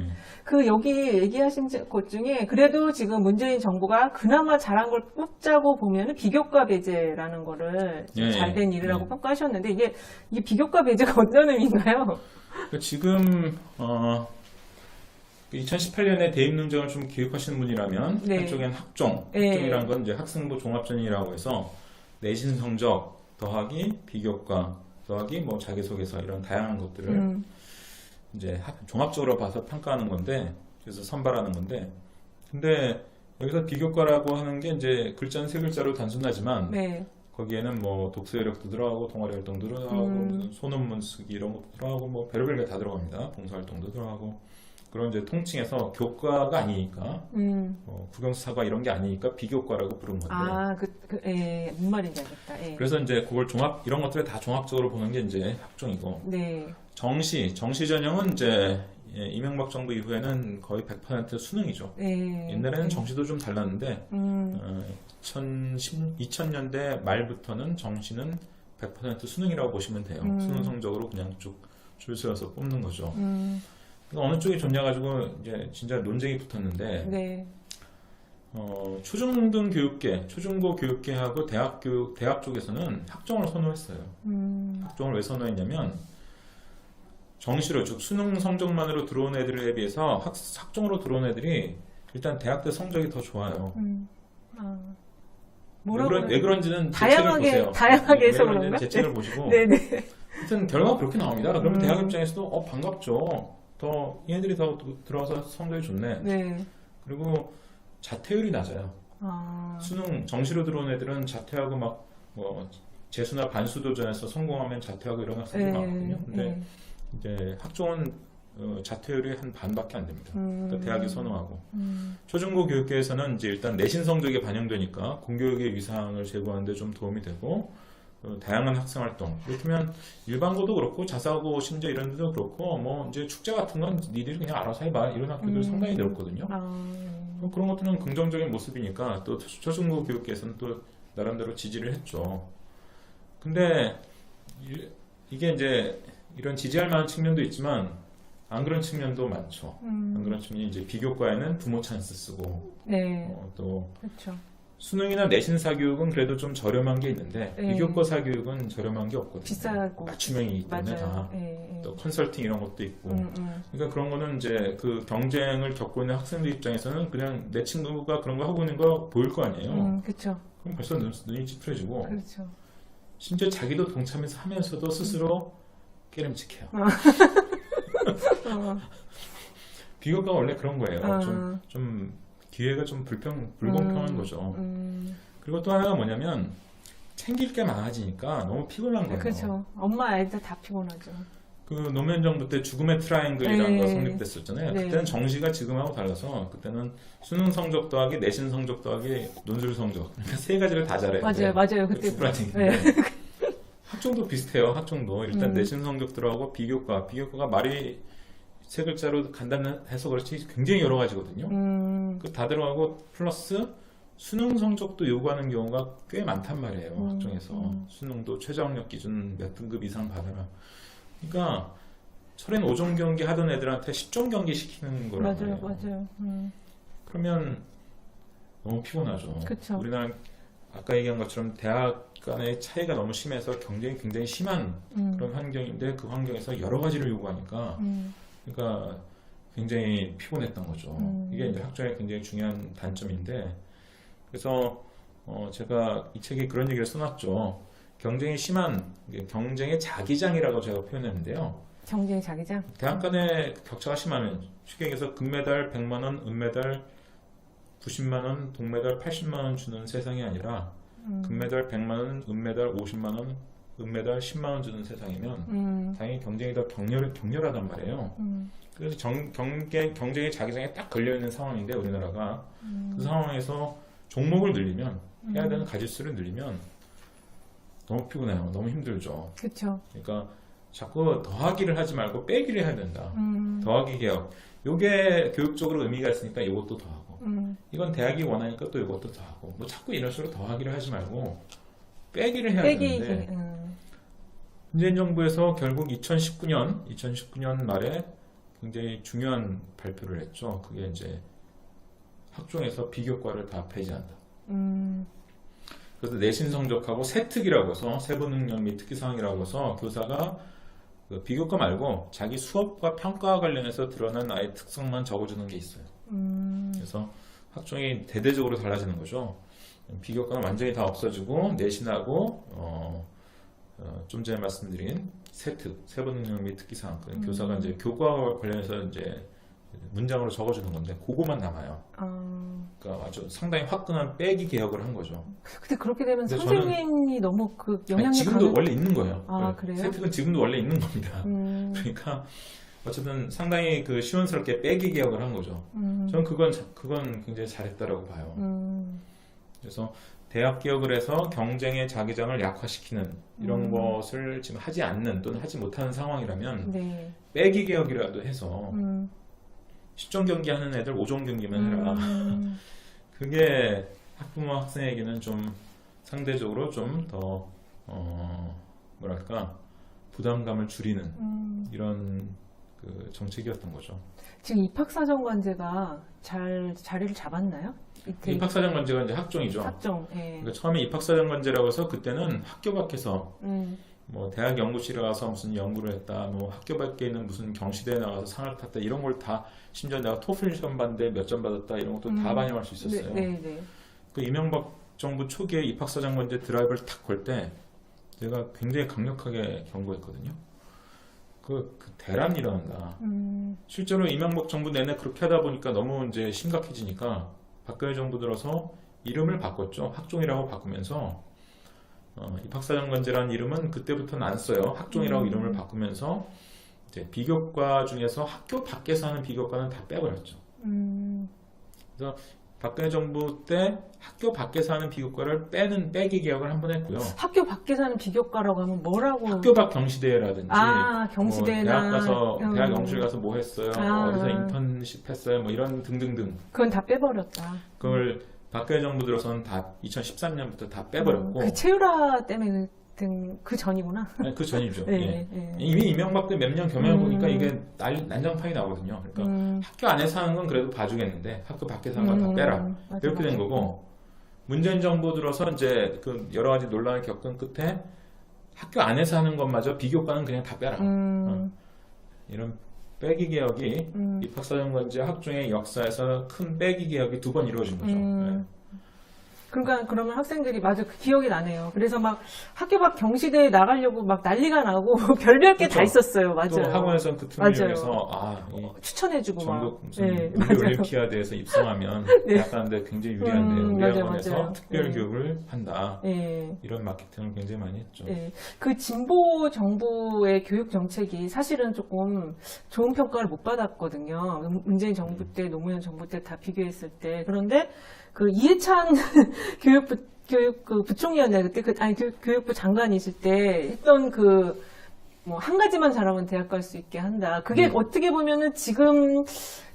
음. 그 여기 얘기하신 것 중에 그래도 지금 문재인 정부가 그나마 잘한 걸 꼽자고 보면은 비교과 배제라는 거를 예, 잘된 예. 일이라고 예. 평가하셨는데 이게 이게 비교과 배제가 어떤 의미인가요? 그러니까 지금 어, 2018년에 대입 논쟁을 좀 기획하시는 분이라면 네. 한쪽엔 학종, 네. 학종이란 건 이제 학생부 종합전이라고 해서 내신 성적 더하기 비교과 더하기 뭐 자기소개서 이런 다양한 것들을 음, 이제 학- 종합적으로 봐서 평가하는 건데 그래서 선발하는 건데 근데 여기서 비교과라고 하는 게 이제 글자는 세 글자로 단순하지만 네. 거기에는 뭐 독서 이력도 들어가고 동아리 활동도 들어가고 음. 소논문 쓰기 이런 것도 들어가고 뭐 별별 게 다 들어갑니다. 봉사 활동도 들어가고 그런 이제 통칭해서 교과가 아니니까 음. 뭐 국영수사과 이런 게 아니니까 비교과라고 부른 건데 아, 그, 그, 예, 무슨 말인지 알겠다. 예. 그래서 이제 그걸 종합 이런 것들을 다 종합적으로 보는 게 이제 학종이고 네. 정시, 정시 전형은 이제 예, 이명박 정부 이후에는 거의 100% 수능이죠. 예. 옛날에는 예. 정시도 좀 달랐는데 음, 어, 2010, 2000년대 말부터는 정시는 100% 수능이라고 보시면 돼요. 음. 수능 성적으로 그냥 쭉줄 세워서 뽑는 거죠. 음, 어느 쪽이 좋냐 가지고 이제 진짜 논쟁이 붙었는데 네. 어, 초중등 교육계, 초중고 교육계하고 대학 교육 대학 쪽에서는 학종을 선호했어요. 음, 학종을 왜 선호했냐면 정시로 즉 수능 성적만으로 들어온 애들에 비해서 학, 학종으로 들어온 애들이 일단 대학 때 성적이 더 좋아요. 음. 아. 왜? 그런, 왜 그런지는 제 다양하게- 책을 보세요. 다양하게 왜 해서 그런지는 그런가? 제 책을 보시고 네네. 하여튼 결과가 그렇게 나옵니다. 그러면 음. 대학 입장에서도 어 반갑죠. 더 얘네들이 더 들어와서 성적이 좋네. 네. 그리고 자퇴율이 낮아요. 아, 수능 정시로 들어온 애들은 자퇴하고 막뭐 재수나 반수 도전에서 성공하면 자퇴하고 이런 학생들이 많거든요. 근데 네. 이제 학종은 어, 자퇴율이 한 반밖에 안 됩니다. 음. 그러니까 대학이 선호하고 음, 초중고 교육계에서는 이제 일단 내신 성적이 반영되니까 공교육의 위상을 제고하는데 좀 도움이 되고 어, 다양한 학생 활동 그렇다면 일반고도 그렇고 자사고 심지어 이런 데도 그렇고 뭐 이제 축제 같은 건 니들이 그냥 알아서 해봐 이런 학교들 음. 상당히 늘었거든요. 아, 뭐 그런 것들은 긍정적인 모습이니까 또 초중고 교육계에서는 또 나름대로 지지를 했죠. 근데 이- 이게 이제 이런 지지할 만한 측면도 있지만 안 그런 측면도 많죠. 안 음, 그런 측면이 이제 비교과에는 부모 찬스 쓰고 네. 어, 또 그렇죠. 수능이나 내신 사교육은 그래도 좀 저렴한 게 있는데 네. 비교과 사교육은 저렴한 게 없거든요. 비싸고. 맞춤형이기 때문에 맞아요. 다. 예, 예. 또 컨설팅 이런 것도 있고. 음, 음. 그러니까 그런 거는 이제 그 경쟁을 겪고 있는 학생들 입장에서는 그냥 내 친구가 그런 거 하고 있는 거 보일 거 아니에요. 음, 그렇죠. 그럼 벌써 눈, 눈이 찌푸려지고 그렇죠. 심지어 자기도 동참해서 하면서도 스스로 깨름직해요. 어, 비교가 원래 그런 거예요. 아. 좀, 좀 기회가 좀 불평, 불공평한 음, 거죠. 음, 그리고 또 하나가 뭐냐면 챙길 게 많아지니까 너무 피곤한 거예요. 그렇죠. 엄마 아이들 다 피곤하죠. 그 노무현 정부 때 죽음의 트라이앵글이라는 네. 거 성립됐었잖아요. 네. 그때는 정시가 지금하고 달라서 그때는 수능 성적 더하기 내신 성적 더하기 논술 성적 그러니까 세 가지를 다 잘해야 맞아요, 맞아요. 그때. 죽으라는 네. 학종도 비슷해요. 학종도 일단 음. 내신 성적 들어가고 비교과 비교과가 말이 세 글자로 간단해서 그렇지 굉장히 여러 가지거든요. 음, 그다 들어가고 플러스 수능 성적도 요구하는 경우가 꽤 많단 말이에요. 음, 학종에서 음. 수능도 최저학력 기준 몇 등급 이상 받아라. 그러니까 철인 5종 경기 하던 애들한테 10종 경기 시키는 거란 맞아요, 말이에요. 맞아요. 음, 그러면 너무 피곤하죠. 그쵸. 우리나라 아까 얘기한 것처럼 대학 간의 차이가 너무 심해서 경쟁이 굉장히 심한 음, 그런 환경인데 그 환경에서 여러 가지를 요구하니까 음, 그러니까 굉장히 피곤했던 거죠. 음. 이게 이제 학종의 굉장히 중요한 단점인데 그래서 어 제가 이 책에 그런 얘기를 써놨죠. 경쟁이 심한 경쟁의 자기장이라고 제가 표현했는데요. 경쟁 자기장. 대학 간의 격차가 심하면 쉽게 얘기해서 금메달 100만 원, 은메달 90만 원, 동메달 80만 원 주는 세상이 아니라 음, 금메달 100만 원, 은메달 50만 원, 은메달 10만 원 주는 세상이면 음, 당연히 경쟁이 더 격렬, 격렬하단 말이에요. 음, 그래서 정, 경계, 경쟁의 자기장에 딱 걸려있는 상황인데 우리나라가 음, 그 상황에서 종목을 늘리면 해야 되는 음, 가짓수를 늘리면 너무 피곤해요. 너무 힘들죠. 그쵸. 그러니까 자꾸 더하기를 하지 말고 빼기를 해야 된다. 음, 더하기 개혁. 요게 교육적으로 의미가 있으니까 이것도 더하고 음, 이건 대학이 원하니까 또 이것도 더하고 뭐 자꾸 이런 식으로 더하기를 하지 말고 빼기를 해야 빼기, 되는데 음, 문재인 정부에서 결국 2019년 2019년 말에 굉장히 중요한 발표를 했죠. 그게 이제 학종에서 비교과를 다 폐지한다. 음, 그래서 내신 성적하고 세특이라고 해서 세부 능력 및 특기 사항이라고 해서 교사가 그 비교과 말고 자기 수업과 평가와 관련해서 드러난 아이 특성만 적어주는 게 있어요. 음, 그래서 학종이 대대적으로 달라지는 거죠. 비교과는 완전히 다 없어지고 내신하고 어, 어, 좀 전에 말씀드린 세특, 세부 능력 및 특기 사항, 그 음. 교사가 이제 교과와 관련해서 이제 문장으로 적어주는 건데 그거만 남아요. 아, 그러니까 아주 상당히 화끈한 빼기 개혁을 한 거죠. 근데 그렇게 되면 근데 선생님이 너무 그 영향이 지금도 가는. 원래 있는 거예요. 아, 그 그래요? 세특은 지금도 원래 있는 겁니다. 음, 그러니까 어쨌든 상당히 그 시원스럽게 빼기 개혁을 한 거죠. 음, 저는 그건 자- 그건 굉장히 잘했다라고 봐요. 음, 그래서 대학 개혁을 해서 경쟁의 자기장을 약화시키는 이런 음. 것을 지금 하지 않는 또는 하지 못하는 상황이라면 네, 빼기 개혁이라도 해서 음, 10종 경기 하는 애들 5종 경기만 해라. 음, 그게 학부모 학생에게는 좀 상대적으로 좀더 어, 뭐랄까 부담감을 줄이는 음. 이런 그 정책이었던 거죠. 지금 입학사정관제가 잘 자리를 잡았나요? 이때 입학사정관제가 이제 학종이죠. 학종, 예. 그러니까 처음에 입학사정관제라고 해서 그때는 학교 밖에서 음, 뭐 대학 연구실에 가서 무슨 연구를 했다, 뭐 학교 밖에 있는 무슨 경시대에 나가서 상을 탔다 이런 걸 다 심지어 내가 토플 시험 봤는데 몇 점 받았다 이런 것도 다 음. 반영할 수 있었어요. 네, 네, 네. 그 이명박 정부 초기에 입학사정관제 드라이브를 탁 걸 때 제가 굉장히 강력하게 경고했거든요. 그, 그 대란이 일어난다. 음, 실제로 이명박 정부 내내 그렇게 하다 보니까 너무 이제 심각해지니까 박근혜 정부 들어서 이름을 바꿨죠. 학종이라고 바꾸면서 어, 입학사정관제라는 이름은 그때부터는 안 써요. 학종이라고 음. 이름을 바꾸면서 이제 비교과 중에서 학교 밖에서 하는 비교과는 다 빼버렸죠. 음, 박근혜 정부 때 학교 밖에서 하는 비교과를 빼는 빼기 개혁을 한 번 했고요. 학교 밖에서 하는 비교과라고 하면 뭐라고? 학교 밖 경시대회라든지 아, 뭐 경시대나 대학 가서 음. 대학 연구실 가서 뭐 했어요 아. 어디서 인턴십 했어요 뭐 이런 등등등 그건 다 빼버렸다. 그걸 박근혜 정부 들어서는 다 2013년부터 다 빼버렸고 음, 그 체유라 때문에 든그 전이구나. 아니, 그 전이죠 네, 예. 네. 이미 이명박 때 몇 년 경험해 보니까 음. 이게 난, 난장판이 나거든요 그러니까 음, 학교 안에서 하는 건 그래도 봐주겠는데 학교 밖에서 하는 건 다 음, 빼라 맞아, 이렇게 된 맞아. 거고 문재인 정부 들어서 이제 그 여러 가지 논란을 겪은 끝에 학교 안에서 하는 것마저 비교과는 그냥 다 빼라 음, 이런 빼기 개혁이 음, 입학사정관제 학종의 역사에서 큰 빼기 개혁이 두 번 이루어진 거죠. 음. 그러니까 그러면 학생들이 맞아 그 기억이 나네요. 그래서 막 학교 밖 경시대에 나가려고 막 난리가 나고 별별 게 다. 있었어요. 네. 맞아요. 또 학원에서 그 틈을. 이용해서 아, 이 추천해주고 전국 막. 무슨 네. 올림피아드에서 입성하면 네. 약간데 굉장히 유리한데 음, 우리 맞아요, 학원에서 맞아요. 특별 네. 교육을 한다. 예. 이런 마케팅을 굉장히 많이 했죠. 예. 그 진보 정부의 교육 정책이 사실은 조금 좋은 평가를 못 받았거든요. 문재인 정부 때, 노무현 정부 때 다 비교했을 때. 그런데 그 이해찬 교육부 교육 그 부총리였나요? 그때 그 아니 교, 교육부 장관이실 때 했던 그 뭐 한 가지만 잘하면 대학 갈 수 있게 한다. 그게 음. 어떻게 보면은 지금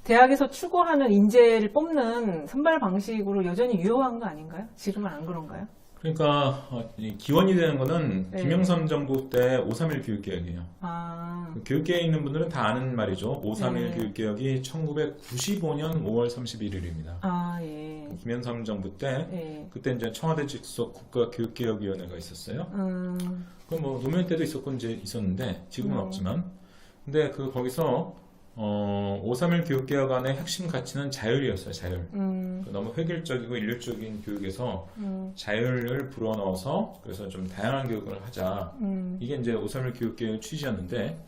대학에서 추구하는 인재를 뽑는 선발 방식으로 여전히 유효한 거 아닌가요? 지금은 안 그런가요? 그러니까 어, 이 기원이 되는 거는 네. 김영삼 정부 때 531 교육개혁이에요. 아, 그 교육계에 있는 분들은 다 아는 말이죠. 531 네. 교육개혁이 1995년 5월 31일입니다. 아 예, 김영삼 정부 때 예. 그때 이제 청와대 직속 국가교육개혁위원회가 있었어요. 음, 그뭐 노무현 때도 있었고 이제 있었는데 지금은 음. 없지만 근데 그 거기서 어, 531 교육개혁안의 핵심 가치는 자율이었어요. 자율. 음, 그 너무 획일적이고 일률적인 교육에서 음, 자율을 불어넣어서 그래서 좀 다양한 교육을 하자. 음, 이게 이제 531 교육개혁 취지였는데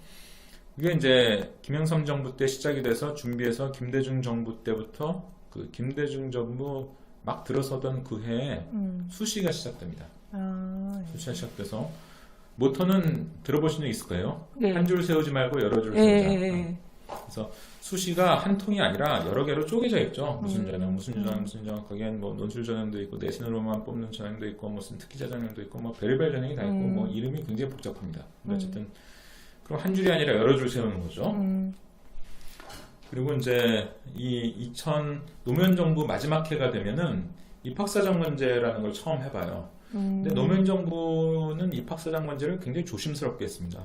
이게 이제 김영삼 정부 때 시작이 돼서 준비해서 김대중 정부 때부터 그 김대중 정부 막 들어서던 그 해에 음. 수시가 시작됩니다. 아, 예. 수시가 시작돼서 모터는 들어보신 적 있을 거예요. 네. 한줄 세우지 말고 여러 줄 예, 세우자. 예, 예. 그래서 수시가 한 통이 아니라 여러 개로 쪼개져 있죠. 무슨 음. 전형, 무슨 전형, 무슨 전형. 거기엔 뭐 논술 전형도 있고 내신으로만 뽑는 전형도 있고 무슨 특기자 전형도 있고 뭐 별의별 전형이 다 있고 음. 뭐 이름이 굉장히 복잡합니다. 근데 음. 어쨌든 그럼 한 줄이 아니라 여러 줄 세우는 거죠. 음, 그리고 이제 이 2000 노무현 정부 마지막 해가 되면은 입학사정관제라는 걸 처음 해봐요. 음. 근데 노무현 정부는 입학사정관제를 굉장히 조심스럽게 했습니다.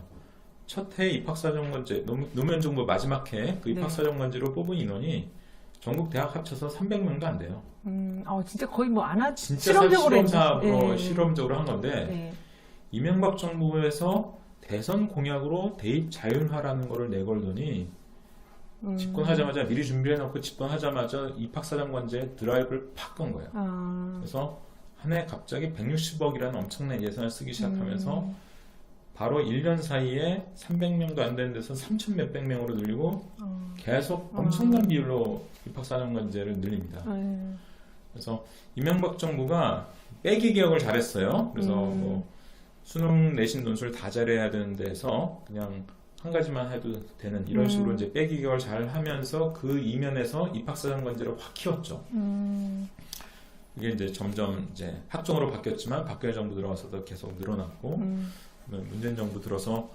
첫 해 입학사정관제 노- 노무현 정부 마지막 해그 네. 입학사정관제로 뽑은 인원이 전국 대학 합쳐서 300명도 안 돼요. 음, 어, 진짜 거의 뭐 안 하, 진짜 실험적으로 실험 사업으로 예. 실험적으로 한 건데 예. 이명박 정부에서 대선 공약으로 대입 자율화라는 거를 내걸더니 음. 집권하자마자 미리 준비해놓고 집권하자마자 입학사정관제 드라이브를 팍 건 거예요. 아, 그래서 한 해 갑자기 160억이라는 엄청난 예산을 쓰기 시작하면서 음. 바로 1년 사이에 300명도 안 되는 데서 3천 몇백 명으로 늘리고 어, 계속 아. 엄청난 비율로 입학사정관제를 늘립니다. 예. 그래서 이명박 정부가 빼기 개혁을 잘했어요. 그래서 음. 뭐 수능 내신 논술 다 잘해야 되는 데서 그냥 한 가지만 해도 되는 이런 음. 식으로 이제 빼기 개혁을 잘 하면서 그 이면에서 입학사정관제를 확 키웠죠. 음, 이게 이제 점점 이제 학종으로 바뀌었지만 박근혜 정부 들어와서도 계속 늘어났고 음, 문재인 정부 들어서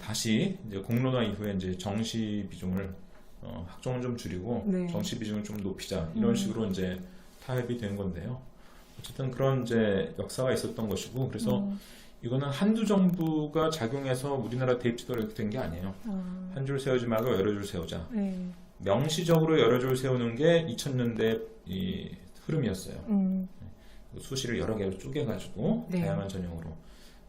다시 이제 공론화 이후에 이제 정시 비중을 어, 학종을 좀 줄이고 네. 정시 비중을 좀 높이자 이런 음. 식으로 이제 타협이 된 건데요. 어쨌든 그런 이제 역사가 있었던 것이고 그래서 음, 이거는 한두 정부가 작용해서 우리나라 대입제도가 이렇게 된 게 아니에요. 아, 한줄 세우지 말고 여러 줄 세우자. 예. 명시적으로 여러 줄 세우는 게 2000년대 이 흐름이었어요. 음, 수시를 여러 개로 쪼개가지고 네. 다양한 전형으로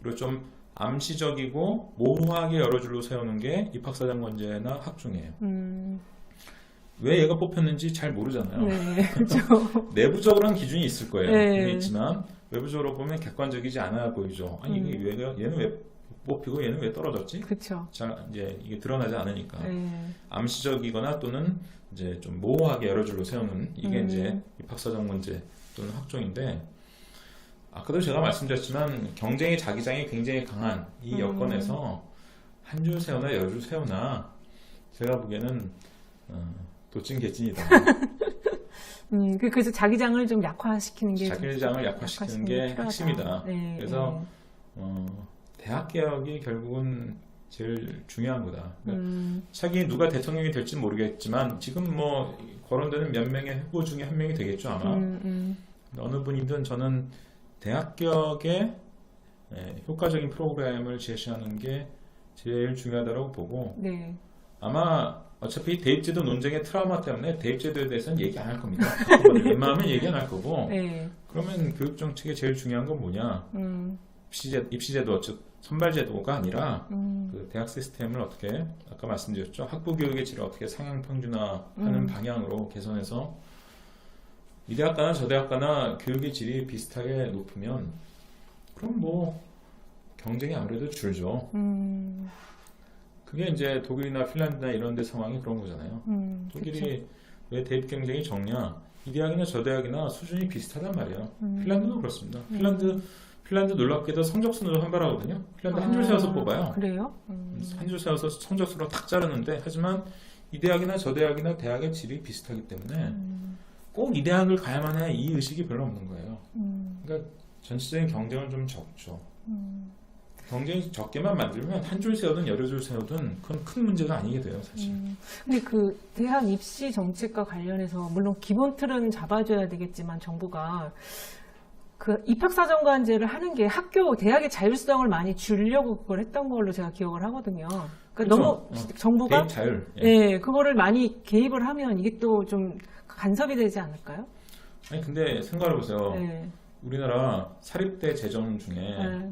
그리고 좀 암시적이고 모호하게 여러 줄로 세우는 게 입학사정관제나 학종이에요. 음, 왜 얘가 뽑혔는지 잘 모르잖아요. 네, 그렇죠. 내부적으로는 기준이 있을 거예요. 네. 있지만 외부적으로 보면 객관적이지 않아 보이죠. 아니 이게 음. 왜 얘는 왜 뽑히고 얘는 왜 떨어졌지? 그렇죠. 잘 이제 이게 드러나지 않으니까 예. 암시적이거나 또는 이제 좀 모호하게 여러 줄로 세우는 이게 음. 이제 입학사정관제 또는 학종인데 아까도 제가 말씀드렸지만 경쟁의 자기장이 굉장히 강한 이 음. 여건에서 한 줄 세우나 여러 줄 세우나 제가 보기에는 어, 도찐 개찐이다. 음, 그- 그래서 자기장을 좀 약화시키는 게 좀- 자기장을 약화시키는 게. 핵심이다. 네, 그래서 어, 대학 개혁이 결국은 제일 중요한 거다. 네. 음, 차기 누가 대통령이 될지 모르겠지만 지금 뭐 거론되는 몇 명의 후보 중에 한 명이 되겠죠 아마 음, 음, 어느 분이든 저는 대학 개혁의 예, 효과적인 프로그램을 제시하는 게 제일 중요하다고 보고 네. 아마 어차피 대입제도 논쟁의 트라우마 때문에 대입제도에 대해서는 얘기 안 할 겁니다. 웬만하면 얘기 안 할 거고 네. 그러면 교육 정책의 제일 중요한 건 뭐냐 음, 입시제, 입시제도 즉 선발제도가 아니라 음, 그 대학 시스템을 어떻게 아까 말씀드렸죠 학부 교육의 질을 어떻게 상향 평준화하는 음. 방향으로 개선해서 이 대학가나 저 대학가나 교육의 질이 비슷하게 높으면 그럼 뭐 경쟁이 아무래도 줄죠. 음, 그게 이제 독일이나 핀란드나 이런 데 상황이 그런 거잖아요. 음, 독일이 그쵸. 왜 대입 경쟁이 적냐? 이 대학이나 저 대학이나 수준이 비슷하단 말이에요. 음. 핀란드도 그렇습니다. 핀란드 핀란드 놀랍게도 성적순으로 한발하거든요. 핀란드 한줄 아, 세워서 뽑아요. 그래요? 음, 한줄 세워서 성적수로 탁 자르는데 하지만 이 대학이나 저 대학이나 대학의 질이 비슷하기 때문에 음, 꼭 이 대학을 가야만 해 이 의식이 별로 없는 거예요. 음, 그러니까 전체적인 경쟁은 좀 적죠. 음, 경쟁이 적게만 만들면 한 줄 세우든 여러 줄 세우든 그건 큰 문제가 아니게 돼요, 사실. 음. 근데 그 대학 입시 정책과 관련해서 물론 기본 틀은 잡아줘야 되겠지만 정부가 그 입학사정관제를 하는 게 학교 대학의 자율성을 많이 주려고 그걸 했던 걸로 제가 기억을 하거든요. 그러니까 그렇죠. 너무 어. 정부가 자율. 예. 예, 그거를 많이 개입을 하면 이게 또좀 간섭이 되지 않을까요? 아니 근데 생각해 보세요. 예. 우리나라 사립대 재정 중에 예.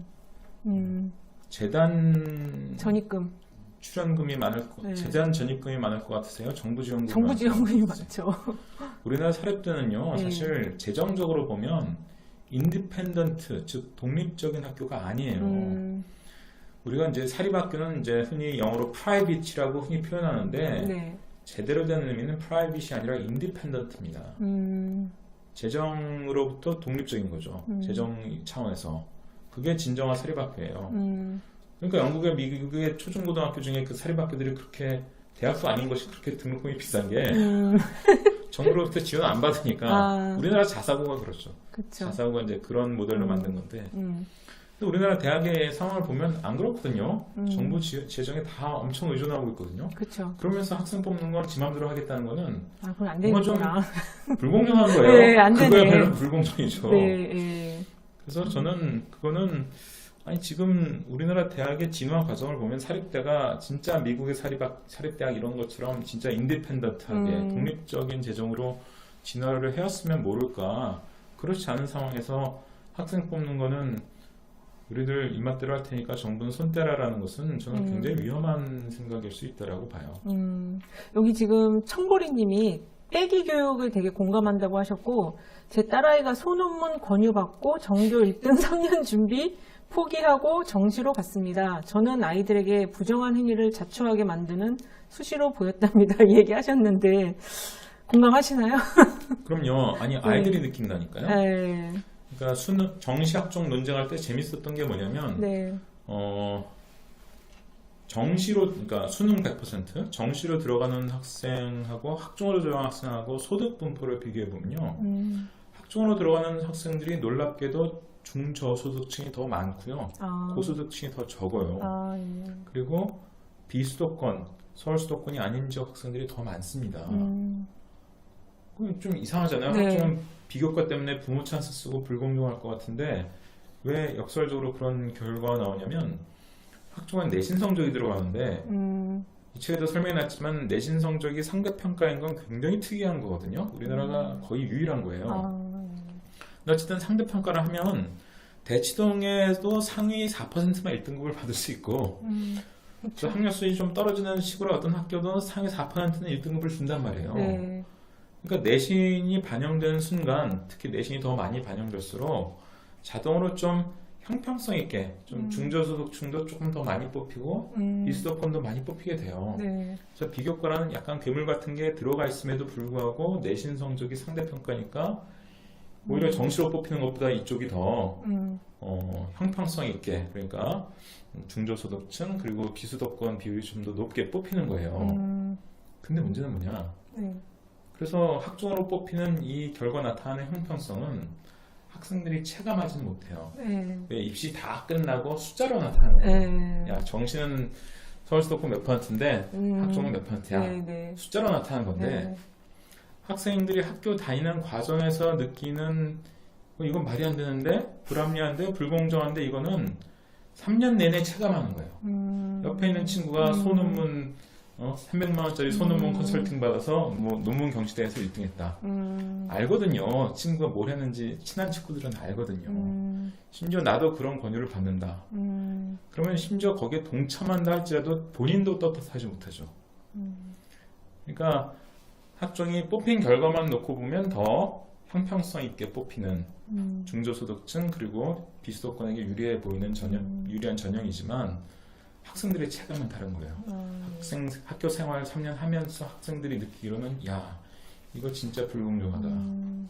음, 재단 전입금, 출연금이 많을 것, 네. 재단 전입금이 많을 것 같으세요? 정부 지원금이 정부 많을 것 지원금이 같으세요? 많죠. 우리나라 사립대는요, 네. 사실 재정적으로 보면 인디펜던트, 즉 독립적인 학교가 아니에요. 음, 우리가 이제 사립학교는 이제 흔히 영어로 프라이빗이라고 흔히 표현하는데 네. 제대로 된 의미는 프라이빗이 아니라 인디펜던트입니다. 음, 재정으로부터 독립적인 거죠. 음. 재정 차원에서 그게 진정한 사립학교예요. 음, 그러니까 영국의 미국의 초중고등학교 중에 그 사립학교들이 그렇게 대학도 아닌 것이 그렇게 등록금이 비싼 게 음, 정부로부터 지원 안 받으니까 아. 우리나라 자사고가 그렇죠. 그쵸. 자사고가 이제 그런 모델로 음. 만든 건데 음, 근데 우리나라 대학의 상황을 보면 안 그렇거든요. 음. 정부 지- 재정에 다 엄청 의존하고 있거든요. 그쵸. 그러면서 학생 뽑는 건지 맘대로 하겠다는 거는 아, 그건 안 뭔가 좀. 불공정한 거예요. 네, 안 되네. 그거야말로 불공정이죠. 네, 예. 그래서 저는 그거는 아니 지금 우리나라 대학의 진화 과정을 보면 사립대가 진짜 미국의 사립 사립대학 이런 것처럼 진짜 인디펜던트하게 음. 독립적인 재정으로 진화를 해왔으면 모를까 그렇지 않은 상황에서 학생 뽑는 거는 우리들 입맛대로 할 테니까 정부는 손 떼라라는 것은 저는 음. 굉장히 위험한 생각일 수 있다라고 봐요. 음, 여기 지금 청보리님이 빼기 교육을 되게 공감한다고 하셨고 제 딸아이가 소논문 권유받고 전교 1등 3년 준비 포기하고 정시로 갔습니다. 저는 아이들에게 부정한 행위를 자초하게 만드는 수시로 보였답니다. 얘기하셨는데 공감하시나요? 그럼요. 아니 아이들이 느낀다니까요. 네, 그러니까 수능 정시학종 논쟁할 때 재밌었던 게 뭐냐면 네, 어, 정시로, 그러니까 수능 100%, 정시로 들어가는 학생하고 학종으로 들어가는 학생하고 소득 분포를 비교해 보면요. 음, 학종으로 들어가는 학생들이 놀랍게도 중저소득층이 더 많고요. 아, 고소득층이 더 적어요. 아, 예. 그리고 비수도권, 서울 수도권이 아닌 지역 학생들이 더 많습니다. 음, 좀 이상하잖아요. 네. 학종은 비교과 때문에 부모 찬스 쓰고 불공정할 것 같은데 왜 역설적으로 그런 결과가 나오냐면 학종은 내신 성적이 들어가는데 음, 이 책에도 설명해놨지만 내신 성적이 상대평가인 건 굉장히 특이한 거거든요. 우리나라가 거의 유일한 거예요. 음. 아, 근데 어쨌든 상대평가를 하면 대치동에도 상위 4%만 1등급을 받을 수 있고 음, 또 학력 수준이 좀 떨어지는 시골의 어떤 학교도 상위 4%는 1등급을 준단 말이에요. 네, 그러니까 내신이 반영되는 순간, 특히 내신이 더 많이 반영될수록 자동으로 좀 형평성 있게 좀 음. 중저소득층도 조금 더 많이 뽑히고 음, 비수도권도 많이 뽑히게 돼요. 네, 그래서 비교과라는 약간 괴물 같은 게 들어가 있음에도 불구하고 내신 성적이 상대평가니까 오히려 음. 정시로 뽑히는 것보다 이쪽이 더 음, 어, 형평성 있게 그러니까 중저소득층 그리고 비수도권 비율이 좀 더 높게 뽑히는 거예요. 음, 근데 문제는 뭐냐? 네, 그래서 학종으로 뽑히는 이 결과 나타나는 형평성은 학생들이 체감하지는 못해요. 네, 왜 입시 다 끝나고 숫자로 나타나는 거예요. 네, 야 정시는 서울 수도권 몇 퍼센트인데 음, 학종은 몇 퍼센트야? 네, 네, 숫자로 나타나는 건데 네, 학생들이 학교 다니는 과정에서 느끼는 어, 이건 말이 안 되는데 불합리한데 불공정한데 이거는 3년 내내 체감하는 거예요. 음, 옆에 있는 친구가 음. 소논문 어, 300만 원짜리 소논문 음. 컨설팅 받아서 뭐 논문 경시대에서 1등했다. 음, 알거든요. 친구가 뭘 했는지 친한 친구들은 알거든요. 음, 심지어 나도 그런 권유를 받는다. 음, 그러면 심지어 거기에 동참한다 할지라도 본인도 떳떳하지 못하죠. 음, 그러니까 학종이 뽑힌 결과만 놓고 보면 더 형평성 있게 뽑히는 음, 중저소득층 그리고 비수도권에게 유리해 보이는 전형 음. 유리한 전형이지만 학생들의 체감은 다른 거예요. 아, 학생 학교 생활 3년 하면서 학생들이 느끼기로는 야 이거 진짜 불공정하다 음.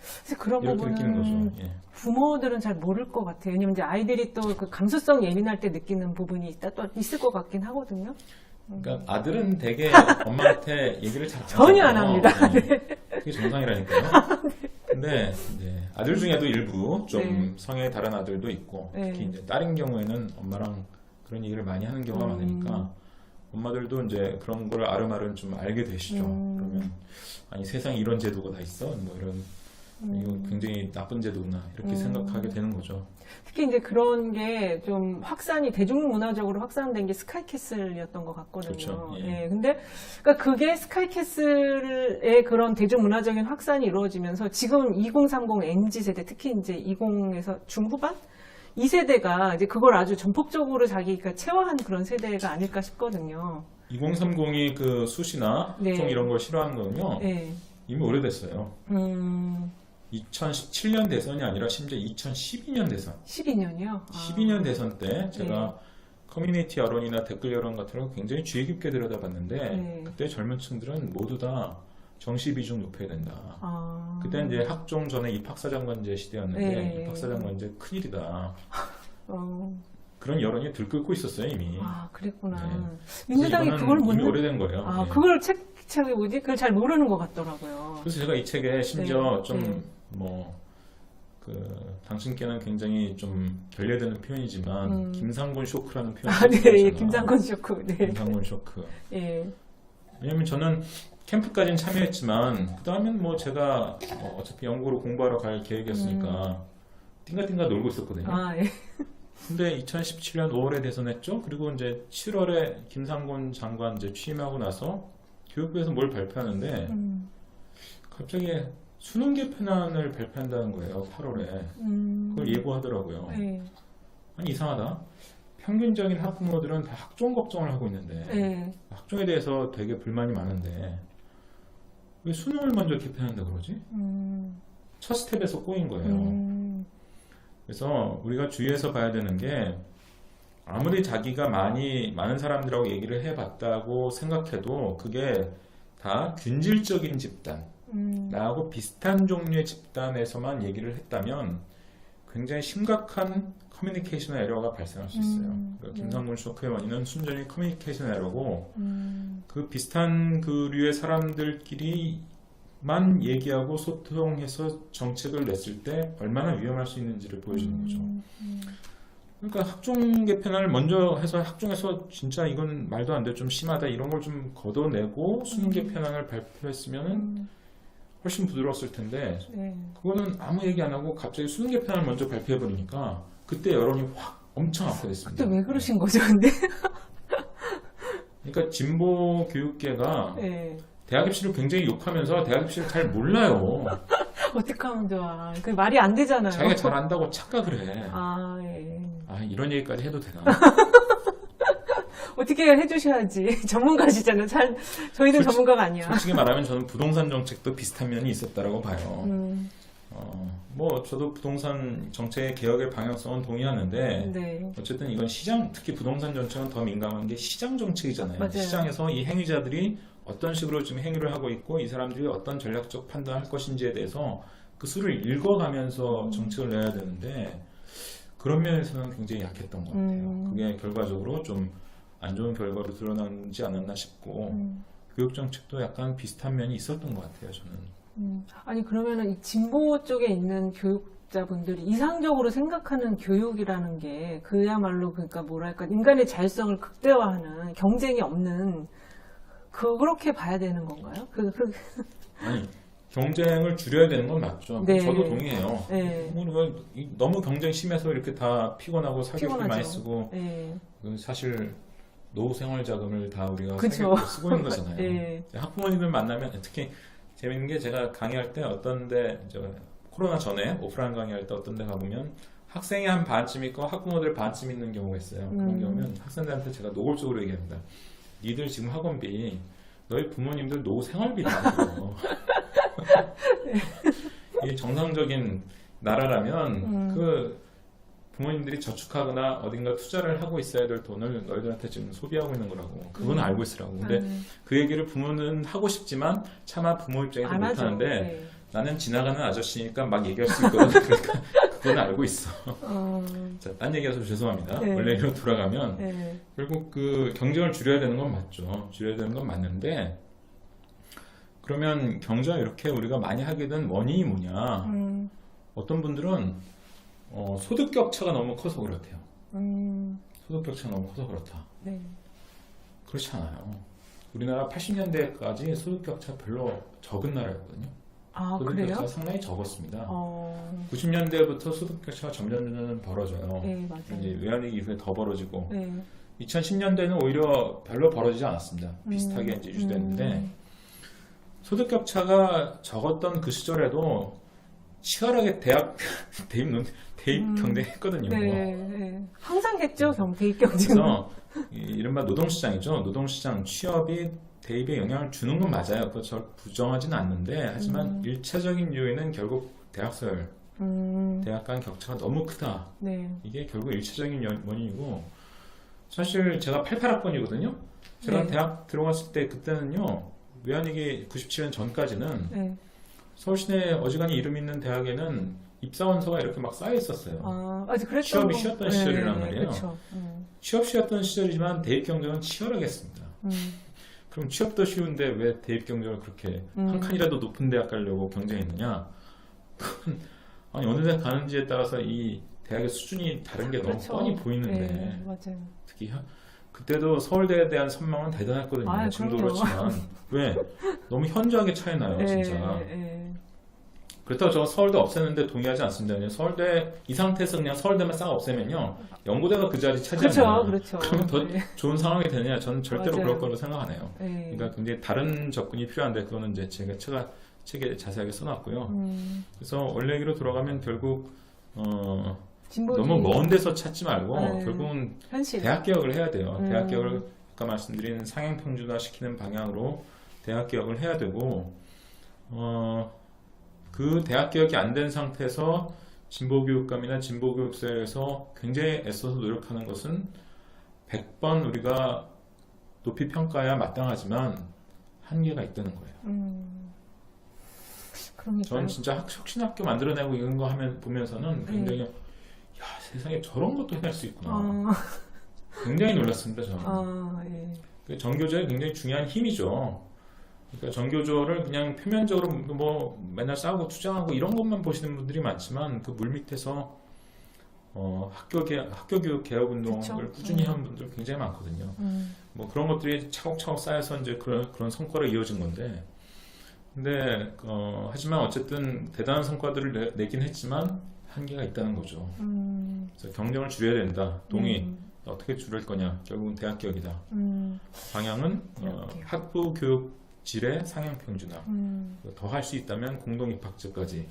사실 그런 이렇게 느끼는 부분은 거죠. 예. 부모들은 잘 모를 것 같아요. 왜냐면 이제 아이들이 또 그 감수성 예민할 때 느끼는 부분이 있다 또 있을 것 같긴 하거든요. 그러니까 아들은 되게 엄마한테 얘기를 잘 전혀 안 하잖아요. 합니다. 네. 그게 정상이라니까요. 근데 이제 아들 중에도 일부 좀 네. 성의 다른 아들도 있고 네. 특히 이제 딸인 경우에는 엄마랑 그런 얘기를 많이 하는 경우가 음. 많으니까 엄마들도 이제 그런 걸 아름아름 좀 알게 되시죠. 음. 그러면 아니 세상에 이런 제도가 다 있어? 뭐 이런 이거 음. 굉장히 나쁜 제도구나 이렇게 음. 생각하게 되는 거죠. 특히 이제 그런 게 좀 확산이 대중문화적으로 확산된 게 스카이캐슬이었던 것 같거든요. 그렇죠. 예. 예. 근데 그러니까 그게 스카이캐슬의 그런 대중문화적인 확산이 이루어지면서 지금 2030 MZ 세대 특히 이제 20에서 중후반 이 세대가 이제 그걸 아주 전폭적으로 자기가 체화한 그런 세대가 아닐까 싶거든요. 2030이 그 수시나 네. 좀 이런 걸 싫어하는 거는요. 예. 이미 오래됐어요. 음, 2017년 대선이 아니라 심지어 2012년 대선. 12년이요? 아. 12년 대선 때 제가 네. 커뮤니티 여론이나 댓글 여론 같은 걸 굉장히 주의 깊게 들여다봤는데 네. 그때 젊은 층들은 모두 다 정시 비중 높여야 된다. 아. 그때 이제 학종 전에 입학사정관제 시대였는데 네. 입학사정관제 큰일이다. 어, 그런 여론이 들끓고 있었어요 이미. 아, 그랬구나. 네. 민주당이 그걸 못 이미 느- 오래된 거예요. 아, 예. 그걸 책, 책이 뭐지? 그걸 잘 모르는 것 같더라고요. 그래서 제가 이 책에 심지어 네. 좀 네. 뭐그 당신께는 굉장히 좀 결례되는 표현이지만 음. 김상곤 쇼크라는 표현이 아, 네, 있잖아요. 예, 김상건 쇼크. 네. 김상곤 쇼크. 예. 왜냐면 저는 캠프까지는 참여했지만 그 다음엔 뭐 제가 어, 어차피 영국으로 공부하러 갈 계획이었으니까 띵가띵가 놀고 있었거든요. 아, 예. 근데 2017년 5월에 대선했죠. 그리고 이제 7월에 김상곤 장관 이제 취임하고 나서 교육부에서 뭘 발표하는데 음, 갑자기 수능 개편안을 발표한다는 거예요. 8월에 음, 그걸 예고하더라고요. 네, 아니 이상하다. 평균적인 학부모들은 다 학종 걱정을 하고 있는데 네. 학종에 대해서 되게 불만이 많은데 왜 수능을 먼저 개편한다 그러지? 음, 첫 스텝에서 꼬인 거예요. 음, 그래서 우리가 주의해서 봐야 되는 게 아무리 자기가 많이 많은 사람들하고 얘기를 해봤다고 생각해도 그게 다 균질적인 집단, 음, 나하고 비슷한 종류의 집단에서만 얘기를 했다면 굉장히 심각한 커뮤니케이션 에러가 발생할 수 있어요. 음, 그러니까 김상곤 쇼크의 원인은 순전히 커뮤니케이션 에러고 음, 그 비슷한 그 류의 사람들끼리만 얘기하고 소통해서 정책을 냈을 때 얼마나 위험할 수 있는지를 보여주는 거죠. 음, 음, 그러니까 학종 개편을 먼저 해서 학종에서 진짜 이건 말도 안 돼 좀 심하다 이런 걸 좀 걷어내고 수능 개편안을 발표했으면은 음, 훨씬 부드러웠을 텐데 네. 그거는 아무 얘기 안 하고 갑자기 수능 개편안을 먼저 발표해 버리니까 그때 여론이 확 엄청 악화됐습니다. 그때 왜 그러신 거죠, 근데? 그러니까 진보 교육계가 네. 대학 입시를 굉장히 욕하면서 대학 입시를 잘 몰라요. 어떻게 하면 좋아. 그 말이 안 되잖아요. 자기가 잘 안다고 착각을 해. 아, 예. 아 이런 얘기까지 해도 되나? 어떻게 해주셔야지. 전문가시잖아요. 잘, 저희는 솔직- 전문가가 아니야. 솔직히 말하면 저는 부동산 정책도 비슷한 면이 있었다라고 봐요. 음, 어, 뭐 저도 부동산 정책의 개혁의 방향성은 동의하는데 네. 어쨌든 이건 시장 특히 부동산 정책은 더 민감한 게 시장 정책이잖아요. 맞아요. 시장에서 이 행위자들이 어떤 식으로 지금 행위를 하고 있고 이 사람들이 어떤 전략적 판단을 할 것인지에 대해서 그 수를 읽어가면서 음. 정책을 내야 되는데 그런 면에서는 굉장히 약했던 것 같아요. 음. 그게 결과적으로 좀 안 좋은 결과로 드러나지 않았나 싶고 음, 교육 정책도 약간 비슷한 면이 있었던 것 같아요. 저는. 음. 아니, 그러면은 이 진보 쪽에 있는 교육자분들이 이상적으로 생각하는 교육이라는 게 그야말로 그러니까 뭐랄까 인간의 자율성을 극대화하는 경쟁이 없는 그렇게 봐야 되는 건가요? 그, 그, 아니 경쟁을 줄여야 되는 건 맞죠. 네. 저도 동의해요. 네. 너무 경쟁 심해서 이렇게 다 피곤하고 사교육비. 많이 쓰고 예. 그 사실 노후 생활 자금을 다 우리가 그쵸. 쓰고 있는 거잖아요. 예. 학부모님들 만나면 특히 재밌는 게 제가 강의할 때 어떤데 저 코로나 전에 오프라인 강의할 때 어떤데 가보면 학생이 한 반쯤 있고 학부모들 반쯤 있는 경우가 있어요. 그런 음. 경우면 학생들한테 제가 노골적으로 얘기합니다. 니들 지금 학원비 너희 부모님들 노후 생활비다. 이 정상적인 나라라면 음. 그 부모님들이 저축하거나 어딘가 투자를 하고 있어야 될 돈을 너희들한테 지금 소비하고 있는 거라고. 그건 음. 알고 있으라고. 근데 음, 그 얘기를 부모는 하고 싶지만 차마 부모 입장에서 안 하죠. 못하는데 네. 나는 지나가는 아저씨니까 막 얘기할 수 있거든. 그러니까 그건 알고 있어. 어, 자, 딴 얘기해서 죄송합니다. 네. 원래로 돌아가면 네. 결국 그 경쟁을 줄여야 되는 건 맞죠. 줄여야 되는 건 맞는데 그러면 경쟁을 이렇게 우리가 많이 하게 된 원인이 뭐냐? 음, 어떤 분들은 어, 소득 격차가 너무 커서 그렇대요. 음, 소득 격차가 너무 커서 그렇다. 네. 그렇지 않아요. 우리나라 80년대까지 소득 격차 별로 적은 나라였거든요. 아, 소득 그래요? 격차가 상당히 적었습니다. 어, 90년대부터 소득 격차가 점점 점점 벌어져요. 네, 맞아요. 이제 외환위기 이후에 더 벌어지고 네. 2010년대는 오히려 별로 벌어지지 않았습니다. 비슷하게 음, 이제 유지됐는데 음, 소득 격차가 적었던 그 시절에도 치열하게 대학 대입 논 대입 음. 경쟁 했거든요. 네, 네. 항상 했죠, 경, 대입 경쟁. 그래서 이- 이른바 노동시장이죠. 노동시장 취업이 대입에 영향을 주는 건 맞아요. 그거 저 부정하지는 않는데 하지만 음. 일차적인 요인은 결국 대학설, 음, 대학 간 격차가 너무 크다. 네. 이게 결국 일차적인 연- 원인이고 사실 제가 88학번이거든요. 제가 네. 대학 들어갔을 때 그때는요. 외환위기 97년 전까지는 네. 서울 시내 어지간히 이름 있는 대학에는 입사원서가 이렇게 막 쌓여 있었어요. 아, 아직 그랬던 취업이 거- 쉬었던 시절이란 말이에요. 그렇죠. 음, 취업 쉬었던 시절이지만 대입 경쟁은 치열하게 했습니다. 음, 그럼 취업도 쉬운데 왜 대입 경쟁을 그렇게 음. 한 칸이라도 높은 대학 가려고 경쟁했느냐? 그건 아니 어느 대학 가는지에 따라서 이 대학의 수준이 다른 게 너무 그렇죠. 뻔히 보이는데 네, 맞아요. 특히 현- 그때도 서울대에 대한 선망은 대단했거든요. 아, 지금도 그럼요. 그렇지만 왜 너무 현저하게 차이 나요, 네, 진짜. 네. 그렇다고 저 서울대 없애는데 동의하지 않습니다. 서울대 이 상태에서 그냥 서울대만 싹 없애면요 연고대가 그 자리 그렇죠, 차지하면 그렇죠. 그러면 더 네. 좋은 상황이 되느냐? 저는 절대로 맞아요. 그럴 거라고 생각하네요. 네. 그러니까 굉장히 다른 접근이 필요한데 그거는 이제 제가 책에, 책에 자세하게 써놨고요. 음, 그래서 원래 얘기로 돌아가면 결국 어, 너무 먼 데서 찾지 말고 네. 결국은 현실. 대학 개혁을 해야 돼요. 음. 대학 개혁을 아까 말씀드린 상향 평준화 시키는 방향으로 대학 개혁을 해야 되고 어, 그 대학 개혁이 안 된 상태에서 진보 교육감이나 진보 교육사에서 굉장히 애써서 노력하는 것은 100번 우리가 높이 평가해야 마땅하지만 한계가 있다는 거예요. 음, 그러니까 전 진짜 학- 혁신학교 만들어내고 이런 거 하면 보면서는 굉장히 네. 야 세상에 저런 것도 해낼 수 있구나. 아, 굉장히 놀랐습니다. 저는. 아, 예. 그 정교조의 굉장히 중요한 힘이죠. 그러니까 정교조를 그냥 표면적으로 뭐 맨날 싸우고 투쟁하고 이런 것만 보시는 분들이 많지만 그 물 밑에서 어, 학교 개 학교 교육 개혁 운동을 그쵸. 꾸준히 음. 하는 분들 굉장히 많거든요. 음, 뭐 그런 것들이 차곡차곡 쌓여서 이제 그런 그런 성과로 이어진 건데, 근데 어, 하지만 어쨌든 대단한 성과들을 내, 내긴 했지만 한계가 있다는 거죠. 음, 그래서 경쟁을 줄여야 된다. 동의. 음, 어떻게 줄일 거냐? 결국은 대학 개혁이다. 음, 방향은 어. 학부 교육 질의 상향 평준화. 음, 더할 수 있다면 공동 입학제까지